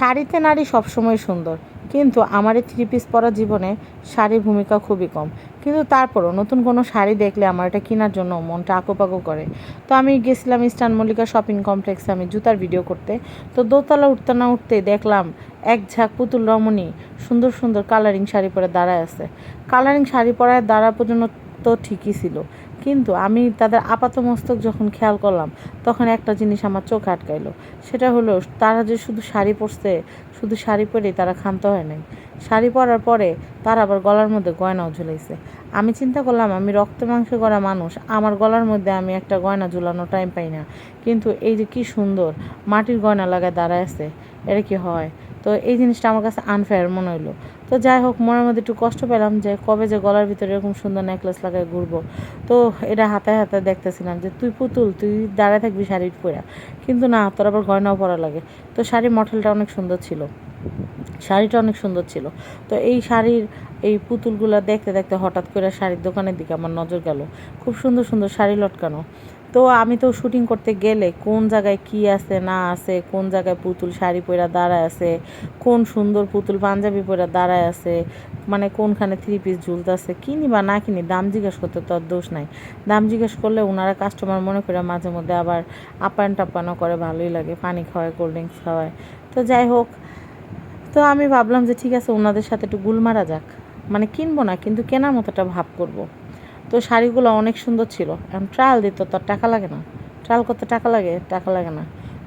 শাড়িতে নারী সবসময় সুন্দর। কিন্তু আমার এই থ্রি পিস পরা জীবনে শাড়ির ভূমিকা খুবই কম। কিন্তু তারপরও নতুন কোনো শাড়ি দেখলে আমার এটা কেনার জন্য মনটা আঁকোপাকো করে। তো আমি গেছিলাম ইস্টার্ন মল্লিকা শপিং কমপ্লেক্সে আমি জুতার ভিডিও করতে। তো দোতলা উঠতে না উঠতে দেখলাম এক ঝাঁক পুতুল রমণী সুন্দর সুন্দর কালারিং শাড়ি পরে দাঁড়ায় আছে। কালারিং শাড়ি পরায় দাঁড়া পর্যন্ত তো ঠিকই ছিল। কিন্তু আমি তাদের আপাত মস্তক যখন খেয়াল করলাম, তখন একটা জিনিস আমার চোখ আটকাইলো। সেটা হলো, তারা যে শুধু শাড়ি পরছে, শুধু শাড়ি পরেই তারা ক্ষান্ত হয় নাই। শাড়ি পরার পরে তারা আবার গলার মধ্যে গয়নাও ঝুলাইছে। আমি চিন্তা করলাম, আমি রক্ত মাংস করা মানুষ, আমার গলার মধ্যে আমি একটা গয়না ঝুলানো টাইম পাই না। কিন্তু এই যে কি সুন্দর, মাটির গয়না লাগায় দাঁড়ায় আছে, এটা কি হয়? তো এই জিনিসটা আমার কাছে আনফেয়ার মনে হলো তো যাই হোক, মনের মধ্যে একটু কষ্ট পেলাম যে কবে যে গলার ভিতরে এরকম সুন্দর নেকলেস লাগায় ঘুরবো। তো এটা হাতে হাতে দেখতেছিলাম যে তুই পুতুল, তুই দাঁড়ায় থাকবি শাড়ি পরা কিন্তু না, তোর আবার গয়নাও পরা লাগে। তো শাড়ির মডেলটা অনেক সুন্দর ছিল। শাড়িটা অনেক সুন্দর ছিল। তো এই শাড়ির, এই পুতুলগুলো দেখতে দেখতে হঠাৎ করে শাড়ির দোকানের দিকে আমার নজর গেল। খুব সুন্দর সুন্দর শাড়ি লটকানো। তো আমি তো শুটিং করতে গেলে কোন জায়গায় কি আছে, না আছে, কোন জায়গায় পুতুল শাড়ি পরা দাঁড়ায় আছে, কোন সুন্দর পুতুল পাঞ্জাবি পরা দাঁড়ায় আছে মানে কোনখানে থ্রি পিস ঝুলতেছে, কিনি বা না কিনি, দাম জিজ্ঞেস করতে তো আর দোষ নাই। দাম জিজ্ঞেস করলে ওনারা কাস্টমার মনে করে মাঝে মধ্যে আবার আপ্যায়ন টাপ্যানও করে, ভালোই লাগে, পানি খাওয়ায় কোল্ড ড্রিঙ্কস খাওয়ায়। তো যাই হোক, তো আমি ভাবলাম যে ঠিক আছে ওনাদের সাথে একটু গুল মারা যাক। মানে কিনবো না, কিন্তু কেনার মতো একটা ভাব করব। তো শাড়িগুলো অনেক সুন্দর ছিল। এখন ট্রায়াল দিত তো টাকা লাগে না। ট্রায়াল করতে টাকা লাগে টাকা লাগে না।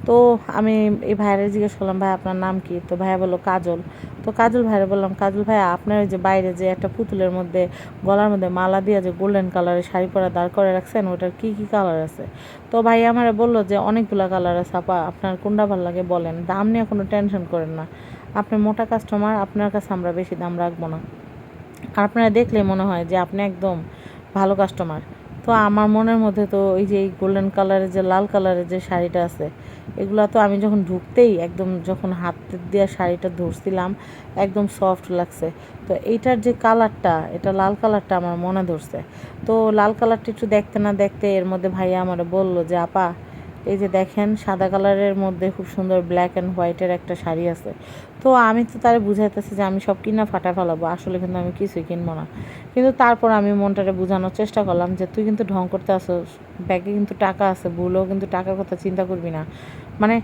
তো আমি এই ভাইয়ের জিজ্ঞেস করলাম ভাই আপনার নাম কি? তো ভাইয়া বলল, কাজল। তো কাজল ভাইয়া বললাম, কাজল ভাইয়া, আপনার ওই যে বাইরে যে একটা পুতুলের মধ্যে, গলার মধ্যে মালা দিয়ে যে গোল্ডেন কালারের শাড়ি পরা দাঁড় করে রাখছেন, ওটার কি কি কালার আছে? তো ভাই আমার বলল যে, অনেকগুলো কালার আছে আপা, আপনার কোনটা ভালো লাগে বলেন। দাম নিয়ে কোনো টেনশন করেন না। আপনি মোটা কাস্টমার আপনার কাছে আমরা বেশি দাম রাখব না। আর আপনারা দেখলে মনে হয় যে, আপনি একদম ভালো কাস্টমার তো আমার মনের মধ্যে তো ওই যে এই গোল্ডেন কালারের যে লাল কালারের যে শাড়িটা আছে, এগুলো তো আমি যখন ঢুকতেই একদম যখন হাত দেওয়া শাড়িটা ধরছিলাম, একদম সফট লাগছে। তো এইটার যে কালারটা এটা লাল কালারটা আমার মনে ধরছে। তো লাল কালারটা একটু দেখতে না দেখতে এর মধ্যে ভাইয়া আমার বলল যে, আপা এই যে দেখেন, সাদা কালারের মধ্যে খুব সুন্দর ব্ল্যাক অ্যান্ড হোয়াইটের একটা শাড়ি আছে। তো আমি তো তারে বুঝাইতেছি যে আমি সব কিনা ফাটা ফেলাবো, আসলে কিন্তু আমি কিছুই কিনবো না। কিন্তু তারপর আমি মনটারে বোঝানোর চেষ্টা করলাম যে, তুই কিন্তু ঢং করতে আসো ব্যাগে কিন্তু টাকা আছে, ভুলেও কিন্তু টাকার কথা চিন্তা করবি না। মানে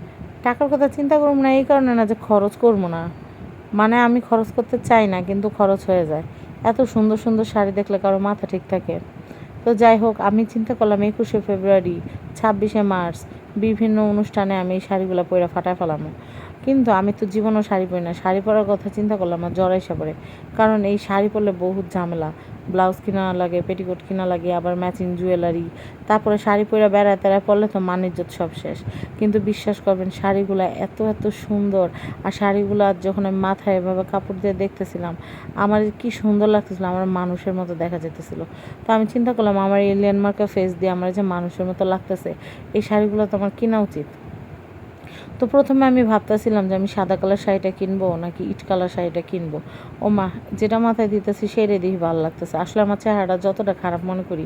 টাকার কথা চিন্তা করব না এই কারণে না যে খরচ করব না। মানে আমি খরচ করতে চাই না, কিন্তু খরচ হয়ে যায়। এত সুন্দর সুন্দর শাড়ি দেখলে কারও মাথা ঠিক থাকে। তো যাই হোক, আমি চিন্তা করলাম একুশে ফেব্রুয়ারি, ছাব্বিশে মার্চ, বিভিন্ন অনুষ্ঠানে আমি এই শাড়িগুলো পয়রা ফাটায় ফেলামো। কিন্তু আমি তো জীবনও শাড়ি পরি না। শাড়ি পরার কথা চিন্তা করলাম আর জ্বর এসে পড়ে। কারণ এই শাড়ি পরলে বহুত ঝামেলা। ব্লাউজ কিনা লাগে, পেটিকোট কিনা লাগে, আবার ম্যাচিং জুয়েলারি তারপরে শাড়ি পরে বেড়ায় তেড়ায় পরলে তো মান ইজ্জত সব শেষ। কিন্তু বিশ্বাস করবেন, শাড়িগুলো এত এত সুন্দর। আর শাড়িগুলো যখন আমি মাথায় এভাবে কাপড় দিয়ে দেখতেছিলাম, আমার কি সুন্দর লাগতেছিল, আমার মানুষের মতো দেখা যেতেছিল। তো আমি চিন্তা করলাম, আমার এই ল্যান্ডমার্কের ফেস দিয়ে আমার যে মানুষের মতো লাগতেছে, এই শাড়িগুলো তো আমার কেনা উচিত। তো প্রথমে আমি ভাবতেছিলাম যে আমি সাদা কালার শাড়িটা কিনবো নাকি ইট কালার শাড়িটা কিনবো। ও মা যেটা মাথায় দিতেছি সেরে দেখি ভালো লাগতেছে। আসলে আমার চেহারাটা যতটা খারাপ মনে করি,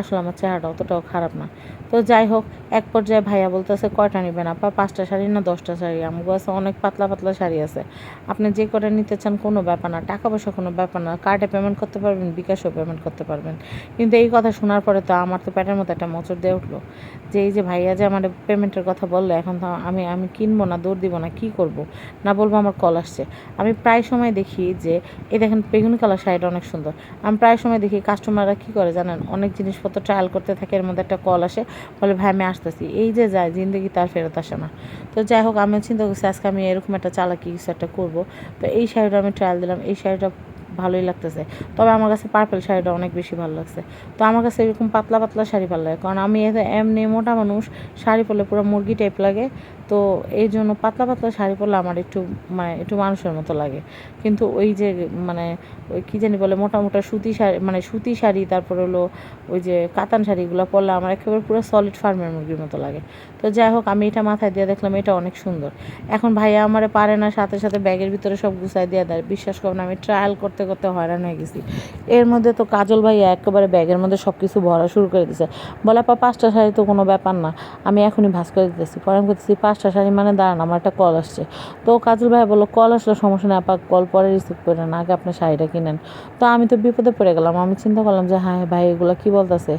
আসলে আমার চেহারাটা অতটাও খারাপ না। তো যাই হোক, এক পর্যায়ে ভাইয়া বলতেছে, কয়টা নেবেন আপা? পাঁচটা শাড়ি না দশটা শাড়ি? আমার কাছে অনেক পাতলা পাতলা শাড়ি আছে। আপনি যে কটা নিতে চান কোনো ব্যাপার না, টাকা পয়সা কোনো ব্যাপার না, কার্ডে পেমেন্ট করতে পারবেন, বিকাশও পেমেন্ট করতে পারবেন। কিন্তু এই কথা শোনার পরে তো আমার তো প্যাটের মতো একটা মোচড় দিয়ে উঠল। যে এই যে ভাইয়া যে আমার পেমেন্টের কথা বলল, এখন তো আমি আমি কিনবো না, দৌড় দিব না, কি করব? না বলব আমার কল আসছে। আমি প্রায় সময় দেখি যে, এই দেখেন বেগুনি কালার শাড়িটা অনেক সুন্দর। আমি প্রায় সময় দেখি কাস্টমাররা কি করে জানেন? অনেক জিনিসপত্র ট্রায়াল করতে থাকে, এর মধ্যে একটা কল আসে, বলে, ভাই, আমি আসতেছি। এই যে যায়, জিন্দগি তার ফেরত আসে না। তো যাই হোক আমি চিন্তা করছি, আজকে আমি এরকম একটা চালাকি কিছু একটা করব। তো এই শাড়িটা আমি ট্রায়াল দিলাম, এই শাড়িটা ভালোই লাগতেছে। তবে আমার কাছে পার্পেল শাড়িটা অনেক বেশি ভালো লাগছে। তো আমার কাছে এরকম পাতলা পাতলা শাড়ি ভালো লাগে। কারণ আমি এমনি মোটা মানুষ, শাড়ি পরলে পুরো মুরগি টাইপ লাগে। তো এই জন্য পাতলা পাতলা শাড়ি পরলে আমার একটু মানে একটু মানুষের মতো লাগে। কিন্তু ওই যে মানে ওই কী জানি বলে, মোটা মোটা সুতি শাড়ি মানে সুতি শাড়ি, তারপর হলো ওই যে কাতান শাড়িগুলো পরলে আমার একেবারে পুরো সলিড ফার্মের মুরগির মতো লাগে। তো যাই হোক, আমি এটা মাথায় দিয়ে দেখলাম, এটা অনেক সুন্দর। এখন ভাইয়া আমারে পারে না, সাথে সাথে ব্যাগের ভিতরে সব গুছাই দিয়ে দেয়। বিশ্বাস করবেন আমি ট্রায়াল করতে করতে হয়রান হয়ে গেছি। এর মধ্যে তো কাজল ভাইয়া একেবারে ব্যাগের মধ্যে সব কিছু ভরা শুরু করে দিছে। বলে পা পাঁচটা শাড়ি তো কোনো ব্যাপার না। আমি এখনই ভাস করে দিতেছি। পরে আমি করতেছি পাঁচ পাঁচটা শাড়ি মানে দাঁড়ান, আমার একটা কল আসছে। তো কাজল ভাই বলল কল আসলে, সমস্যা নেই, আপা কল পরে রিসিভ করেন আগে আপনি শাড়িটা কিনেন তো আমি তো বিপদে পড়ে গেলাম, আমি চিন্তা করলাম যে হ্যাঁ ভাই, এগুলো কী বলতেছে?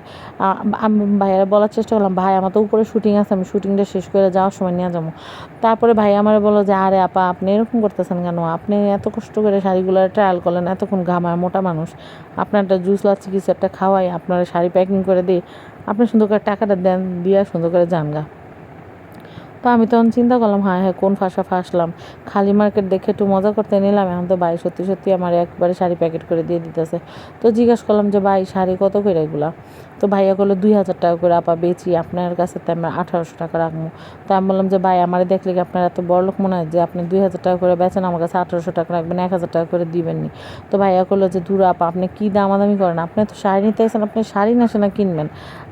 আমি ভাইয়ারা বলার চেষ্টা করলাম, ভাই, আমার তো উপরে শুটিং আছে, আমি শুটিংটা শেষ করে যাওয়ার সময় নিয়ে যাব। তারপরে ভাই আমার বলল যে, আরে আপা, আপনি এরকম করতেছেন কেন? আপনি এত কষ্ট করে শাড়িগুলো ট্রায়াল করলেন, এতক্ষণ ঘামায়, মোটা মানুষ। আপনার একটা জুস লাচ্ছি কিছু একটা খাওয়াই, আপনারা শাড়ি প্যাকিং করে দিই। আপনি সুন্দর করে টাকাটা দেন, দিয়ে সুন্দর করে যান গা। তো আমি তখন চিন্তা করলাম হ্যাঁ হ্যাঁ কোন ফাঁসা ফাঁসলাম? খালি মার্কেট দেখে একটু মজা করতে নিলাম, এখন তো ভাই সত্যি সত্যি আমার একবারে শাড়ি প্যাকেট করে দিয়ে দিতেছে। তো জিজ্ঞাসা করলাম যে, ভাই, শাড়ি কত করে এগুলা? তো ভাইয়া করল দুই হাজার টাকা করে আপা বেচি, আপনার কাছে তো আমরা আঠারোশো টাকা রাখব। তো আমি বললাম যে, ভাই, আমার দেখলে কি আপনার এত বড় লোক মনে হয় যে, আপনি দুই হাজার টাকা করে বেচেন, আমার কাছে আঠারোশো টাকা রাখবেন, এক হাজার টাকা করে দিবেন নি তো ভাইয়া করল যে দূর আপা, আপনি কী দামাদামি করেন? আপনি তো শাড়ি নিতে আসেন আপনি শাড়ি না সেনা কিনবেন।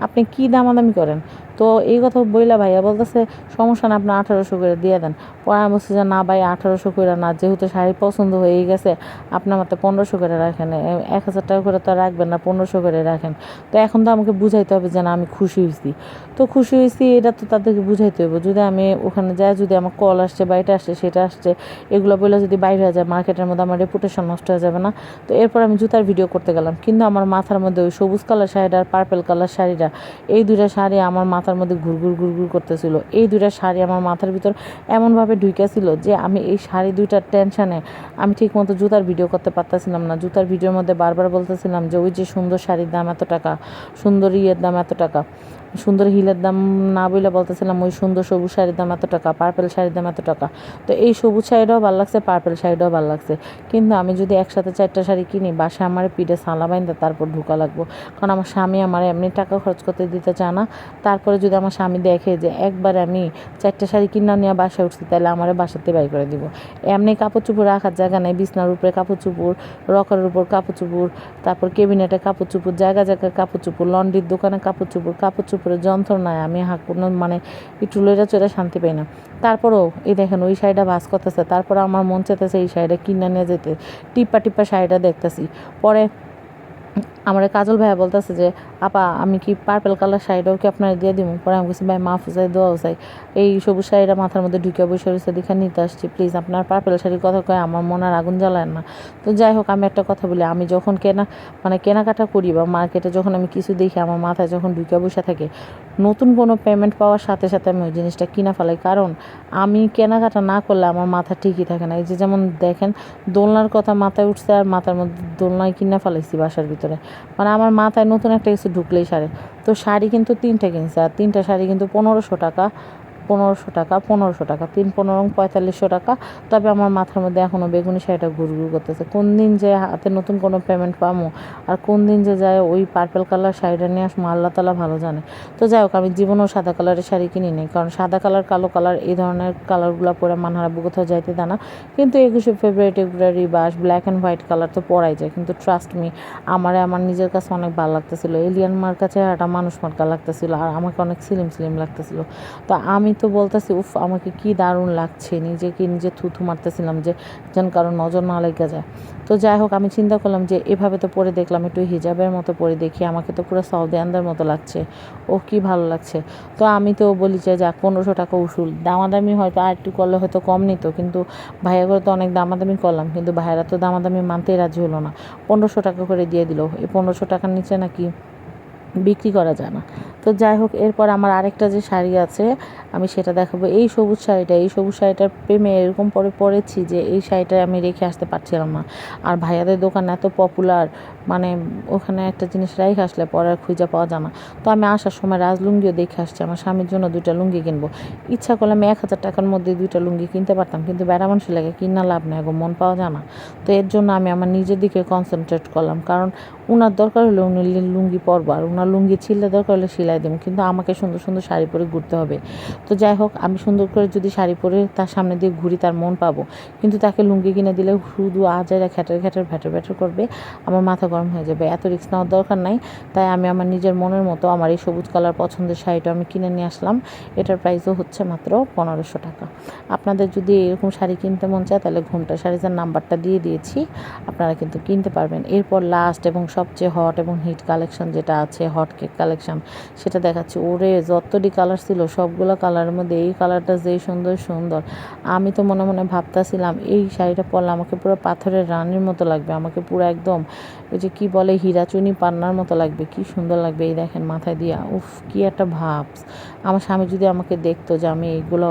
আপনি কী দামাদামি করেন? তো এই কথা বইলা ভাইয়া বলতেছে, সমস্যা না, আপনি আঠারোশো করে দিয়ে দেন। পরে আমি বলছি যে, না ভাই, আঠারোশো করে না, যেহেতু শাড়ি পছন্দ হয়ে গেছে আপনার মতো পনেরোশো করে রাখেন এক হাজার টাকা করে তো রাখবেন না, পনেরোশো করে রাখেন। তো এখন তো আমাকে বুঝাইতে হবে যে না, আমি খুশি হয়েছি তো খুশি হয়েছি এটা তো তাদেরকে বুঝাইতে হবে যদি আমি ওখানে যাই, যদি আমার কল আসছে বা এটা আসছে, সেটা আসছে, এগুলো বলে যদি বাইরে হয়ে যায়, মার্কেটের মধ্যে আমার রেপুটেশন নষ্ট হয়ে যাবে না। তো এরপর আমি জুতার ভিডিও করতে গেলাম। কিন্তু আমার মাথার মধ্যে ওই সবুজ কালার শাড়িটা আর পার্পেল কালার শাড়িটা, এই দুইটা শাড়ি আমার মাথার মধ্যে ঘুরঘুর ঘুরঘুর করতেছিল। এই দুইটা শাড়ি আমার মাথার ভিতর এমনভাবে ঢুকেছিল যে, আমি এই শাড়ি দুইটার টেনশানে আমি ঠিক মতো জুতার ভিডিও করতে পারতেছিলাম না। জুতার ভিডিওর মধ্যে বারবার বলতেছিলাম যে, ওই যে সুন্দর শাড়ির দাম এত টাকা সুন্দর ইয়ের দাম এত টাকা। সুন্দর হিলের দাম না বলে বলতেছিলাম ওই সুন্দর সবুজ শাড়ির দাম এত টাকা পার্পেল শাড়ির দাম এত টাকা। তো এই সবুজ শাড়িটাও ভালো লাগছে পার্পেল শাড়িটাও ভালো লাগছে। কিন্তু আমি যদি একসাথে চারটা শাড়ি কিনি, বাসায় আমার পিঠে সালা বাইন্দা তারপর ঢুকা লাগবো। কারণ আমার স্বামী আমার এমনি টাকা খরচ করতে দিতে চায় না। তারপরে যদি আমার স্বামী দেখে যে একবার আমি চারটা শাড়ি কিনা নিয়ে বাসায় উঠছি, তাহলে আমার বাসাতে বাই করে দিব। এমনি কাপড় চুপড় রাখার জায়গা নেই, বিছনার উপরে কাপড় চুপড় রকারের উপর কাপড় চুপড় তারপর কেবিনেটে কাপড় চুপড় জায়গা জায়গায় কাপড় চুপড় লন্ড্রির দোকানে কাপড় চুপড় কাপড় চুপড়ের যন্ত্রণায় আমি হাঁক কোনো মানে একটু লইরা চড়ে শান্তি পাই না। তারপরও এই দেখেন ওই শাড়িটা বাস করতেছে, তারপরে আমার মন চেতেছে এই শাড়িটা কিনে নিয়ে যেতে টিপ্পা টিপ্পা শাড়িটা দেখতেছি। পরে আমার কাজল ভাইয়া বলতেছে যে, আপা, আমি কি পার্পেল কালার শাড়িটাও কি আপনার দিয়ে দিব পরে আমি বলছি ভাই, মাফ চাই, দোয়াও চাই। এই সবুজ শাড়িটা মাথার মধ্যে ঢুকে বসে রয়েছে দেখে নিতে আসছি প্লিজ আপনার পার্পেল শাড়ির কথা কয়, আমার মনে আর আগুন জ্বালায় না। তো যাই হোক, আমি একটা কথা বলি, আমি যখন কেনা মানে কেনাকাটা করি বা মার্কেটে যখন আমি কিছু দেখি, আমার মাথায় যখন ঢুকে বসে থাকে, নতুন কোনো পেমেন্ট পাওয়ার সাথে সাথে আমি ওই জিনিসটা কিনা ফেলাই। কারণ আমি কেনাকাটা না করলে আমার মাথা ঠিকই থাকে না। এই যে যেমন দেখেন, দোলনার কথা মাথায় উঠছে আর মাথার মধ্যে দোলনায় কিনা ফেলাইছি বাসার ভিতরে। মানে আমার মাথায় নতুন একটা কিছু ঢুকলেই শাড়ি তো শাড়ি কিন্তু তিনটে কিনছে, আর তিনটা শাড়ি কিন্তু পনেরোশো টাকা। পনেরোশো টাকা পনেরোশো টাকা, তিন পনেরো পঁয়তাল্লিশশো টাকা। তবে আমার মাথার মধ্যে এখনও বেগুনি শাড়িটা ঘুরঘুর করতেছে। কোন দিন যে হাতে নতুন কোনো পেমেন্ট পাবো আর কোন দিন যে যায় ওই পার্পেল কালার শাড়িটা নিয়ে আসব, আল্লাহ তালা ভালো জানে। তো যাই হোক, আমি জীবনেও সাদা কালারের শাড়ি কিনি নি কারণ সাদা কালার কালো কালার এই ধরনের কালারগুলো পরে মানহারাবো কোথাও যাইতে দেয় না। কিন্তু একুশে ফেব্রুয়ারি টেব্রুয়ারি বা ব্ল্যাক অ্যান্ড হোয়াইট কালার তো পরাই যায়। কিন্তু ট্রাস্ট মি আমারে আমার নিজের কাছে অনেক ভালো লাগতেছিল। এলিয়ান মার্কা একটা মানুষ মার্কা লাগতেছিল আর আমাকে অনেক স্লিম স্লিম লাগতেছিল। তো আমি তো বলতেছি, উফ, আমাকে কি দারুণ লাগছে। নিজেকে নিজে থুথু মারতেছিলাম যে যেন কারও নজর না লেগে যায়। তো যাই হোক, আমি চিন্তা করলাম যে এভাবে তো পরে দেখলাম, একটু হিজাবের মতো পরে দেখি। আমাকে তো পুরো সৌদি আন্দার মতো লাগছে। ও কি ভালো লাগছে। তো আমি তো বলি যে, যাক, পনেরোশো টাকা উসুল। দামাদামি হয়তো আর একটু করলে হয়তো কম নিত, কিন্তু ভাইয়া করে তো অনেক দামাদামি করলাম, কিন্তু ভাইয়েরা তো দামাদামি মানতেই রাজি হলো না। পনেরোশো টাকা করে দিয়ে দিল। এই পনেরোশো টাকার নিচে নাকি বিক্রি করা যায় না। তো যাই হোক, এরপর আমার আরেকটা যে শাড়ি আছে, আমি সেটা দেখাবো। এই সবুজ শাড়িটা, এই সবুজ শাড়িটার প্রেমে এরকম পরে পরেছি যে এই শাড়িটা আমি রেখে আসতে পারছিলাম না। আর ভাইয়াদের দোকান এত পপুলার মানে ওখানে একটা জিনিস রেখে আসলে পরে আর খুঁজে পাওয়া যায় না। তো আমি আসার সময় রাজলুঙ্গিও দেখে আসছি, আমার স্বামীর জন্য দুইটা লুঙ্গি কিনবো। ইচ্ছা করলে আমি এক হাজার টাকার মধ্যে দুইটা লুঙ্গি কিনতে পারতাম, কিন্তু বেড়া মানুষ লাগে কিনা লাভ নেই গো, মন পাওয়া যায় না। তো এর জন্য আমি আমার নিজের দিকে কনসেন্ট্রেট করলাম, কারণ ওনার দরকার হলে উনি লুঙ্গি পরবো, আর উনার লুঙ্গি ছিললে দরকার হলে সেলাই দেবো, কিন্তু আমাকে সুন্দর সুন্দর শাড়ি পরে ঘুরতে হবে। তো যাই হোক, আমি সুন্দর করে যদি শাড়ি পরে তার সামনে দিয়ে ঘুরি, তার মন পাবো। কিন্তু তাকে লুঙ্গি কিনে দিলে শুধু আজাইরা খ্যাটার খ্যাটার ভ্যাটের ভ্যাটের করবে, আমার মাথা গরম হয়ে যাবে। এত রিক্স নেওয়ার দরকার নাই, তাই আমি আমার নিজের মনের মতো আমার এই সবুজ কালার পছন্দের শাড়িটা আমি কিনে নিয়ে আসলাম। এটার প্রাইসও হচ্ছে মাত্র পনেরোশো টাকা। আপনাদের যদি এরকম শাড়ি কিনতে মন চায়, তাহলে ঘুমটা শাড়িটার নাম্বারটা দিয়ে দিয়েছি। আপনারা কিন্তু কিনতে পারবেন। এরপর লাস্ট এবং সবচেয়ে হট এবং হিট কালেকশন যেটা আছে হট কেক কালেকশন সেটা দেখাচ্ছি। ওরে, যতটি কালার ছিল, সবগুলো কালারের মধ্যে এই কালারটা যেই সুন্দর সুন্দর। আমি তো মনে মনে ভাবতাছিলাম, এই শাড়িটা পরলে আমাকে পুরো পাথরের রানীর মতো লাগবে। আমাকে পুরো একদম ওই যে কী বলে, হীরাচুনি পান্নার মতো লাগবে। কি সুন্দর লাগবে এই দেখেন মাথায় দিয়া। উফ, কি একটা ভাবস। আমার স্বামী যদি আমাকে দেখতো যে আমি এইগুলো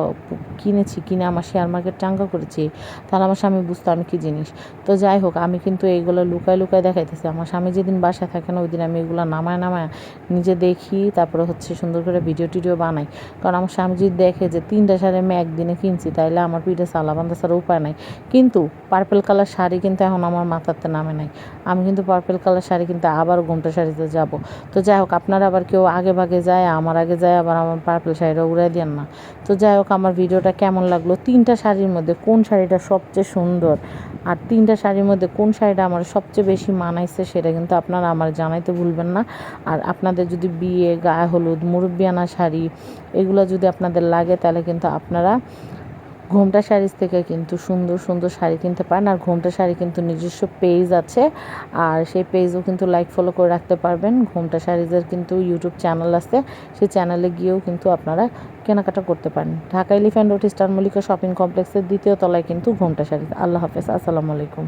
কিনেছি, কিনে আমার শেয়ার মার্কেট চাঙ্গা করেছি, তাহলে আমার স্বামী বুঝতো আমি কী জিনিস। তো যাই হোক, আমি কিন্তু এইগুলো লুকায় লুকায় দেখাইতেছি। আমার স্বামী যেদিন বাসায় থাকে না, ওই দিন আমি এগুলো নামায় নামায় নিজে দেখি তারপরে হচ্ছে সুন্দর করে ভিডিও টিডিও বানাই। কারণ আমার স্বামী যদি দেখে যে তিনটা শাড়ি আমি একদিনে কিনছি, তাইলে আমার পিঠে সালা বান্ধা ছাড়া উপায় নাই। কিন্তু পার্পেল কালার শাড়ি কিন্তু এখন আমার মাথাতে নামে নাই। আমি কিন্তু পার্পেল কালার শাড়ি কিন্তু আবার ঘুমটা শাড়িতে যাব। তো যাই হোক, আপনারা আবার কেউ আগে ভাগে যায়, আমার আগে যায়, আবার আমার পার্পেল শাড়িটা উড়াই দেন না। তো যাই হোক, আমার ভিডিওটা কেমন লাগল? তিনটা শাড়ির মধ্যে কোন শাড়িটা সবচেয়ে সুন্দর? আর তিনটা শাড়ির মধ্যে কোন শাড়িটা আমার সবচেয়ে বেশি মানাইছে, সেটা কিন্তু আপনারা আমার জানাইতে ভুলবেন না। আর আপনাদের যদি বিয়ে গায়ে হলুদ, মুরব্বিয়ানা শাড়ি, এগুলো যদি আপনাদের লাগে তাহলে কিন্তু আপনারা ঘোমটা শাড়িজ থেকে কিন্তু সুন্দর সুন্দর শাড়ি কিনতে পারেন। আর ঘোমটা শাড়ি কিন্তু নিজস্ব পেজ আছে। আর সেই পেজও কিন্তু লাইক ফলো করে রাখতে পারবেন। ঘোমটা শাড়িজের কিন্তু ইউটিউব চ্যানেল আছে। সেই চ্যানেলে গিয়েও কিন্তু আপনারা কেনাকাটা করতে পারেন। Dhaka Elephant Road Star Mallika shopping কমপ্লেক্সের দ্বিতীয় তলায় কিন্তু ঘোমটা শাড়ি। আল্লাহ হাফেজ। আসসালামু আলাইকুম।